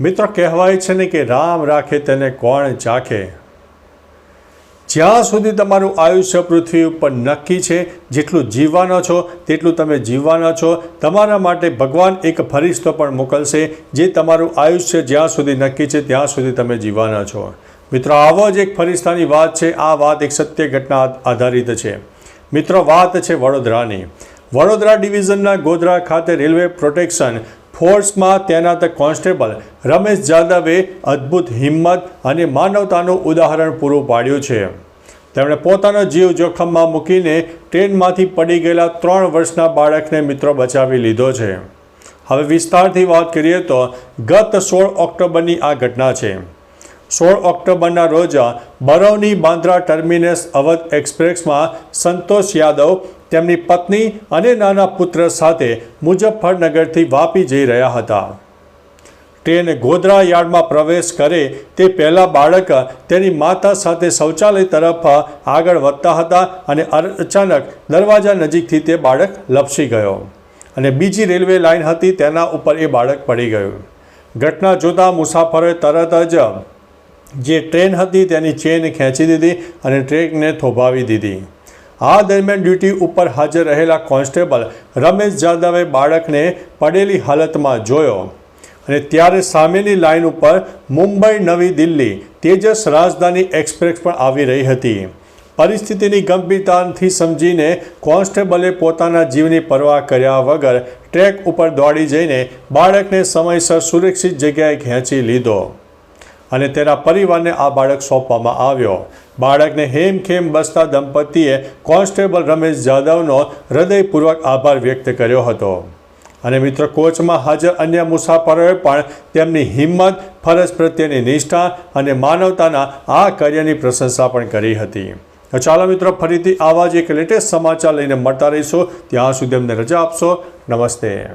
મિત્રો કહેવાય છે ને કે રામ રાખે તેને કોણ ચાખે? જ્યાં સુધી તમારું આયુષ્ય પૃથ્વી ઉપર નક્કી છે, જેટલું જીવવાના છો, તેટલું તમે જીવવાના છો. તમારા માટે ભગવાન એક ફરિશ્તો પણ મોકલશે, જે તમારું આયુષ્ય જ્યાં સુધી નક્કી છે, ત્યાં સુધી તમે જીવવાના છો. મિત્રો, આવો જ એક ફરિશ્તાની વાત છે. આ વાત એક સત્ય ઘટના આધારિત છે. મિત્રો, વાત છે વડોદરાની. વડોદરા ડિવિઝનના ગોધરા ખાતે રેલવે પ્રોટેક્શન ફોર્સમાં તૈનાત કોન્સ્ટેબલ રમેશ જાદવે અદ્ભુત હિંમત અને માનવતાનું ઉદાહરણ પૂરું પાડ્યું છે. તેમણે પોતાનો જીવ જોખમમાં મૂકીને ટ્રેનમાંથી પડી ગયેલા ત્રણ વર્ષના બાળકને મિત્રો બચાવી લીધો છે. હવે વિસ્તારથી વાત કરીએ તો ગત સોળ ઓક્ટોબરની આ ઘટના છે. સોળ ઓક્ટોબરના રોજ બરૌની બાંદ્રા ટર્મિનસ અવધ એક્સપ્રેસમાં સંતોષ યાદવ તેમની પત્ની અને નાના પુત્ર સાથે મુજફ્ફરનગરથી વાપી જઈ રહ્યા હતા. ટ્રેન ગોધરા યાર્ડમાં પ્રવેશ કરે તે પહેલાં બાળક તેની માતા સાથે શૌચાલય તરફ આગળ વધતા હતા અને અચાનક દરવાજા નજીકથી તે બાળક લપસી ગયો અને બીજી રેલવે લાઇન હતી તેના ઉપર એ બાળક પડી ગયું. ઘટના જોતા મુસાફરોએ તરત જ જે ટ્રેન હતી તેની ચેન ખેંચી દીધી અને ટ્રેનને થોભાવી દીધી. આ દરમિયાન ડ્યુટી ઉપર હાજર રહેલા કોન્સ્ટેબલ રમેશ જાદવે બાળકને પડેલી હાલતમાં જોયો અને ત્યારે સામેની લાઇન ઉપર મુંબઈ નવી દિલ્હી તેજસ રાજધાની એક્સપ્રેસ પણ આવી રહી હતી. પરિસ્થિતિની ગંભીરતાથી સમજીને કોન્સ્ટેબલે પોતાના જીવની પરવા કર્યા વગર ટ્રેક ઉપર દોડી જઈને બાળકને સમયસર સુરક્ષિત જગ્યાએ ખેંચી લીધો. અને તેના પરિવારને આ બાળક સોંપવામાં આવ્યો. બાળકને હેમખેમ બસતા દંપતીએ કોન્સ્ટેબલ રમેશ જાદવનો હૃદયપૂર્વક આભાર વ્યક્ત કર્યો હતો. અને મિત્ર, કોચમાં હાજર અન્ય મુસાફરોએ પણ તેમની હિંમત, ફરજ પ્રત્યેની નિષ્ઠા અને માનવતાના આ કાર્યની પ્રશંસા પણ કરી હતી. તો ચાલો મિત્રો, ફરીથી આવા જ એક લેટેસ્ટ સમાચાર લઈને મળતા રહીશું. ત્યાં સુધી અમને રજા આપશો. નમસ્તે.